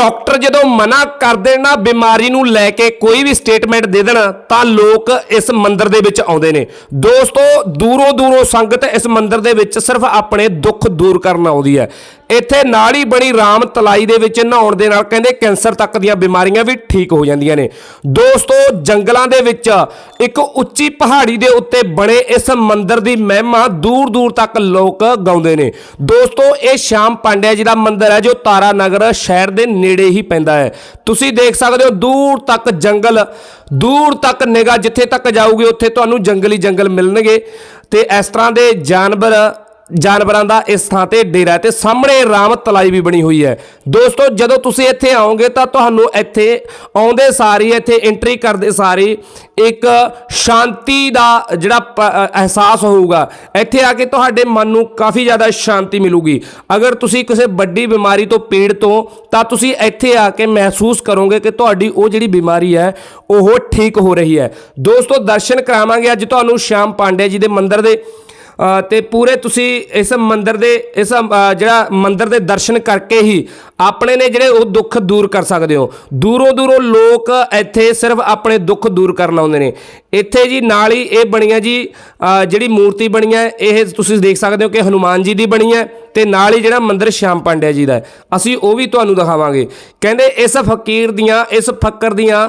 Doctor ਜਦੋਂ ਮਨਾ ਕਰ ਦੇਣ ਨਾ ਬਿਮਾਰੀ ਨੂੰ ਲੈ ਕੇ ਕੋਈ ਵੀ ਸਟੇਟਮੈਂਟ ਦੇ ਦੇਣ, ਤਾਂ ਲੋਕ ਇਸ ਮੰਦਿਰ ਦੇ ਵਿੱਚ ਆਉਂਦੇ ਨੇ। ਦੋਸਤੋ ਦੂਰੋਂ ਦੂਰੋਂ ਸੰਗਤ ਇਸ ਮੰਦਿਰ ਦੇ ਵਿੱਚ ਸਿਰਫ ਆਪਣੇ ਦੁੱਖ ਦੂਰ ਕਰਨ ਆਉਂਦੀ ਹੈ। ਇੱਥੇ ਨਾਲ ਹੀ ਬਣੀ ਰਾਮ ਤਲਾਈ ਦੇ ਵਿੱਚ ਨਹਾਉਣ ਦੇ ਨਾਲ ਕਹਿੰਦੇ ਕੈਂਸਰ ਤੱਕ ਦੀਆਂ ਬਿਮਾਰੀਆਂ ਵੀ ਠੀਕ ਹੋ ਜਾਂਦੀਆਂ ਨੇ। ਦੋਸਤੋ, ਜੰਗਲਾਂ ਦੇ ਵਿੱਚ ਇੱਕ ਉੱਚੀ ਪਹਾੜੀ ਦੇ ਉੱਤੇ ਬਣੇ ਇਸ ਮੰਦਿਰ ਦੀ ਮਹਿਮਾ ਦੂਰ ਦੂਰ ਤੱਕ ਲੋਕ ਗਾਉਂਦੇ ਨੇ। ਦੋਸਤੋ, ਇਹ ਸ਼ਾਮ ਪਾਂਡਿਆ ਜੀ ਦਾ ਮੰਦਿਰ ਹੈ, ਜੋ ਤਾਰਾ ਨਗਰ ਸ਼ਹਿਰ ਦੇ ਨੇੜੇ ਹੀ ਪੈਂਦਾ ਹੈ। ਤੁਸੀਂ ਦੇਖ ਸਕਦੇ ਹੋ, ਦੂਰ ਤੱਕ ਜੰਗਲ, ਦੂਰ ਤੱਕ ਨਿਗਾਹ, ਜਿੱਥੇ ਤੱਕ ਜਾਊਗੀ, ਉੱਥੇ ਤੁਹਾਨੂੰ ਜੰਗਲੀ ਜੰਗਲ ਮਿਲਣਗੇ। ਤੇ ਇਸ ਤਰ੍ਹਾਂ ਦੇ ਜਾਨਵਰ ਜਾਨਵਰਾਂ ਦਾ ਇਸ ਥਾਂ ਤੇ ਡੇਰਾ ਹੈ ਤੇ ਸਾਹਮਣੇ ਰਾਮ ਤਲਾਈ ਵੀ ਬਣੀ ਹੋਈ ਹੈ। ਦੋਸਤੋ, ਜਦੋਂ ਤੁਸੀਂ ਇੱਥੇ ਆਓਗੇ ਤਾਂ ਤੁਹਾਨੂੰ ਇੱਥੇ ਆਉਂਦੇ ਸਾਰੀ ਇੱਥੇ ਐਂਟਰੀ ਕਰਦੇ ਸਾਰੀ ਇੱਕ ਸ਼ਾਂਤੀ ਦਾ ਜਿਹੜਾ ਅਹਿਸਾਸ ਹੋਊਗਾ। ਇੱਥੇ ਆ ਕੇ ਤੁਹਾਡੇ ਮਨ ਨੂੰ ਕਾਫੀ ਜ਼ਿਆਦਾ ਸ਼ਾਂਤੀ ਮਿਲੂਗੀ। ਅਗਰ ਤੁਸੀਂ ਕਿਸੇ ਵੱਡੀ ਬਿਮਾਰੀ ਤੋਂ ਪੀੜਤ ਹੋ, ਤਾਂ ਤੁਸੀਂ ਇੱਥੇ ਆ ਕੇ ਮਹਿਸੂਸ ਕਰੋਗੇ ਕਿ ਤੁਹਾਡੀ ਉਹ ਜਿਹੜੀ ਬਿਮਾਰੀ ਹੈ, ਉਹ ਠੀਕ ਹੋ ਰਹੀ ਹੈ। ਦੋਸਤੋ, ਦਰਸ਼ਨ ਕਰਾਵਾਂਗੇ ਅੱਜ ਤੁਹਾਨੂੰ ਸ਼ਾਮ ਪਾਂਡੇ ਜੀ ਦੇ ਮੰਦਿਰ ਦੇ। ਤੇ ਪੂਰੇ ਤੁਸੀਂ ਇਸ ਮੰਦਿਰ ਦੇ, ਇਸ ਜਿਹੜਾ ਮੰਦਿਰ ਦੇ ਦਰਸ਼ਨ ਕਰਕੇ ਹੀ ਆਪਣੇ ਨੇ ਜਿਹੜੇ ਉਹ ਦੁੱਖ ਦੂਰ ਕਰ ਸਕਦੇ ਹੋ। ਦੂਰੋਂ ਦੂਰੋਂ ਲੋਕ ਇੱਥੇ ਸਿਰਫ ਆਪਣੇ ਦੁੱਖ ਦੂਰ ਕਰਨ ਆਉਂਦੇ ਨੇ। ਇੱਥੇ ਜੀ ਨਾਲ ਹੀ ਇਹ ਬਣੀਆਂ ਜੀ ਜਿਹੜੀ ਮੂਰਤੀ ਬਣੀ ਹੈ, ਇਹ ਤੁਸੀਂ ਦੇਖ ਸਕਦੇ ਹੋ ਕਿ ਹਨੂਮਾਨ ਜੀ ਦੀ ਬਣੀ ਹੈ। ਤੇ ਨਾਲ ਹੀ ਜਿਹੜਾ ਮੰਦਿਰ ਸ਼ਾਮ ਪਾਂਡਿਆ ਜੀ ਦਾ ਅਸੀਂ ਉਹ ਵੀ ਤੁਹਾਨੂੰ ਦਿਖਾਵਾਂਗੇ। ਕਹਿੰਦੇ ਇਸ ਫਕੀਰ ਦੀਆਂ, ਇਸ ਫੱਕਰ ਦੀਆਂ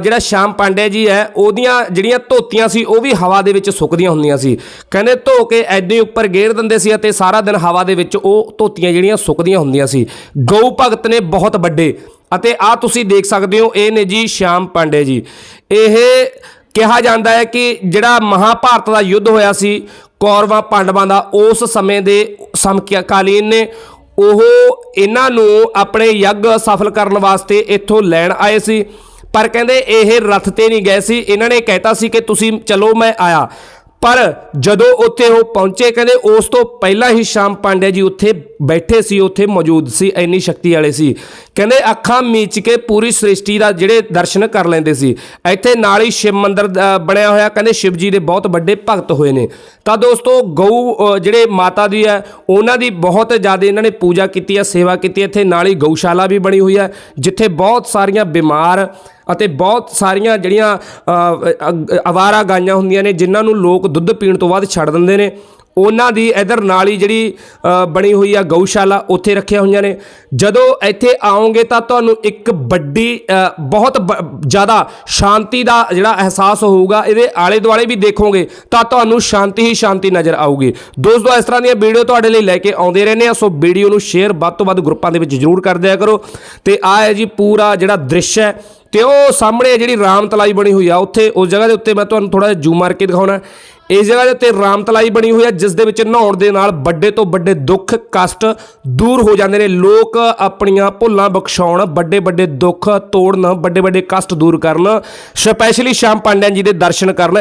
ਜਿਹੜਾ ਸ਼ਾਮ ਪਾਂਡਿਆ ਜੀ ਹੈ, ਉਹਦੀਆਂ ਜਿਹੜੀਆਂ ਧੋਤੀਆਂ ਸੀ, ਉਹ ਵੀ ਹਵਾ ਦੇ ਵਿੱਚ ਸੁੱਕਦੀਆਂ ਹੁੰਦੀਆਂ ਸੀ। ਕਹਿੰਦੇ ਧੋ ਕੇ ਐਦਾਂ ਹੀ ਉੱਪਰ ਗੇਰ ਦਿੰਦੇ ਸੀ ਅਤੇ ਸਾਰਾ ਦਿਨ ਹਵਾ ਦੇ ਵਿੱਚ ਉਹ ਧੋਤੀਆਂ ਜਿਹੜੀਆਂ ਸੁੱਕਦੀਆਂ ਹੁੰਦੀਆਂ ਸੀ। ਗਊ ਭਗਤ ਨੇ ਬਹੁਤ ਵੱਡੇ ਅਤੇ ਆ ਤੁਸੀਂ ਦੇਖ ਸਕਦੇ ਹੋ, ਇਹ ਨੇ ਜੀ ਸ਼ਾਮ ਪਾਂਡੇ ਜੀ। ਇਹ ਕਿਹਾ ਜਾਂਦਾ ਹੈ ਕਿ ਜਿਹੜਾ ਮਹਾਭਾਰਤ ਦਾ ਯੁੱਧ ਹੋਇਆ ਸੀ ਕੌਰਵਾਂ ਪਾਂਡਵਾਂ ਦਾ ਉਸ ਸਮੇਂ ਦੇ ਸਮਕਾਲੀਨ ਨੇ, ਉਹ ਇਹਨਾਂ ਨੂੰ ਆਪਣੇ ਯੱਗ ਸਫਲ ਕਰਨ ਵਾਸਤੇ ਇੱਥੋਂ ਲੈਣ ਆਏ ਸੀ। ਪਰ ਕਹਿੰਦੇ ਇਹ ਰੱਥ ਤੇ ਨਹੀਂ ਗਏ ਸੀ। ਇਹਨਾਂ ਨੇ ਕਹਿਤਾ ਸੀ ਕਿ ਤੁਸੀਂ ਚਲੋ ਮੈਂ ਆਇਆ। ਪਰ ਜਦੋਂ ਉੱਥੇ ਉਹ ਪਹੁੰਚੇ, ਕਹਿੰਦੇ ਉਸ ਤੋਂ ਪਹਿਲਾਂ ਹੀ ਸ਼ਾਮ ਪਾਂਡਿਆ ਜੀ ਉੱਥੇ ਬੈਠੇ ਸੀ, ਉੱਥੇ ਮੌਜੂਦ ਸੀ, ਇੰਨੀ ਸ਼ਕਤੀ ਵਾਲੇ ਸੀ। ਕਹਿੰਦੇ ਅੱਖਾਂ ਮੀਚ ਕੇ ਪੂਰੀ ਸ੍ਰਿਸ਼ਟੀ ਦਾ ਜਿਹੜੇ ਦਰਸ਼ਨ ਕਰ ਲੈਂਦੇ ਸੀ। ਇੱਥੇ ਨਾਲ ਹੀ ਸ਼ਿਵ ਮੰਦਿਰ ਬਣਿਆ ਹੋਇਆ, ਕਹਿੰਦੇ ਸ਼ਿਵ ਜੀ ਦੇ ਬਹੁਤ ਵੱਡੇ ਭਗਤ ਹੋਏ ਨੇ। ਤਾਂ ਦੋਸਤੋ ਗਊ ਜਿਹੜੇ ਮਾਤਾ ਦੀ ਹੈ, ਉਹਨਾਂ ਦੀ ਬਹੁਤ ਜ਼ਿਆਦਾ ਇਹਨਾਂ ਨੇ ਪੂਜਾ ਕੀਤੀ ਹੈ, ਸੇਵਾ ਕੀਤੀ ਇੱਥੇ ਨਾਲ ਹੀ ਗਊਸ਼ਾਲਾ ਵੀ ਬਣੀ ਹੋਈ ਹੈ, ਜਿੱਥੇ ਬਹੁਤ ਸਾਰੀਆਂ ਬਿਮਾਰ ਅਤੇ ਬਹੁਤ ਸਾਰੀਆਂ ਜਿਹੜੀਆਂ ਅ, ਗਾਈਆਂ ਹੁੰਦੀਆਂ ਨੇ ਜਿਨ੍ਹਾਂ ਨੂੰ ਲੋਕ ਦੁੱਧ ਪੀਣ ਤੋਂ ਬਾਅਦ ਛੱਡ ਦਿੰਦੇ ਨੇ। ਉਹਨਾਂ ਦੀ ਇਧਰ ਨਾਲ ਹੀ ਜਿਹੜੀ ਬਣੀ ਹੋਈ ਆ ਗਊਸ਼ਾਲਾ ਉੱਥੇ ਰੱਖੀਆਂ ਹੋਈਆਂ ਨੇ। ਜਦੋਂ ਇੱਥੇ ਆਓਗੇ ਤਾਂ ਤੁਹਾਨੂੰ ਇੱਕ ਵੱਡੀ ਬਹੁਤ ਬ- ਜ਼ਿਆਦਾ ਸ਼ਾਂਤੀ ਦਾ ਜਿਹੜਾ ਅਹਿਸਾਸ ਹੋਊਗਾ ਇਹਦੇ ਆਲੇ ਦੁਆਲੇ ਵੀ ਦੇਖੋਗੇ ਤਾਂ ਤੁਹਾਨੂੰ ਸ਼ਾਂਤੀ ਹੀ ਸ਼ਾਂਤੀ ਨਜ਼ਰ ਆਊਗੀ। ਦੋਸਤੋ ਇਸ ਤਰ੍ਹਾਂ ਦੀਆਂ ਵੀਡੀਓ ਤੁਹਾਡੇ ਲਈ ਲੈ ਕੇ ਆਉਂਦੇ ਰਹਿੰਦੇ ਆ ਸੋ ਵੀਡੀਓ ਨੂੰ ਸ਼ੇਅਰ ਵੱਧ ਤੋਂ ਵੱਧ ਗਰੁੱਪਾਂ ਦੇ ਵਿੱਚ ਜ਼ਰੂਰ ਕਰ ਦਿਆ ਕਰੋ। ਤੇ ਆ ਹੈ ਜੀ ਪੂਰਾ ਜਿਹੜਾ ਦ੍ਰਿਸ਼ ਹੈ ਤੇ ਉਹ ਸਾਹਮਣੇ ਜਿਹੜੀ ਰਾਮ ਤਲਾਈ ਬਣੀ ਹੋਈ ਆ, ਉੱਥੇ ਉਸ ਜਗ੍ਹਾ ਦੇ ਉੱਤੇ ਮੈਂ ਤੁਹਾਨੂੰ ਥੋੜਾ ਜਿਹਾ ਜ਼ੂਮ ਮਾਰ ਕੇ ਦਿਖਾਉਣਾ ਇਸ ਜਗ੍ਹਾ ਦੇ ਉੱਤੇ ਰਾਮ ਤਲਾਈ ਬਣੀ ਹੋਈ ਹੈ ਜਿਸ ਦੇ ਵਿੱਚ ਨਹਾਉਣ ਦੇ ਨਾਲ ਵੱਡੇ ਤੋਂ ਵੱਡੇ ਦੁੱਖ, ਕਸ਼ਟ ਦੂਰ ਹੋ ਜਾਂਦੇ ਨੇ। ਲੋਕ ਆਪਣੀਆਂ ਭੁੱਲਾਂ ਬਖਸ਼ਾਉਣ, ਵੱਡੇ ਵੱਡੇ ਦੁੱਖ ਤੋੜਨ, ਵੱਡੇ ਵੱਡੇ ਕਸ਼ਟ ਦੂਰ ਕਰਨ, ਸਪੈਸ਼ਲੀ ਸ਼ਾਮ ਪਾਂਡਿਆਂ ਜੀ ਦੇ ਦਰਸ਼ਨ ਕਰਨ।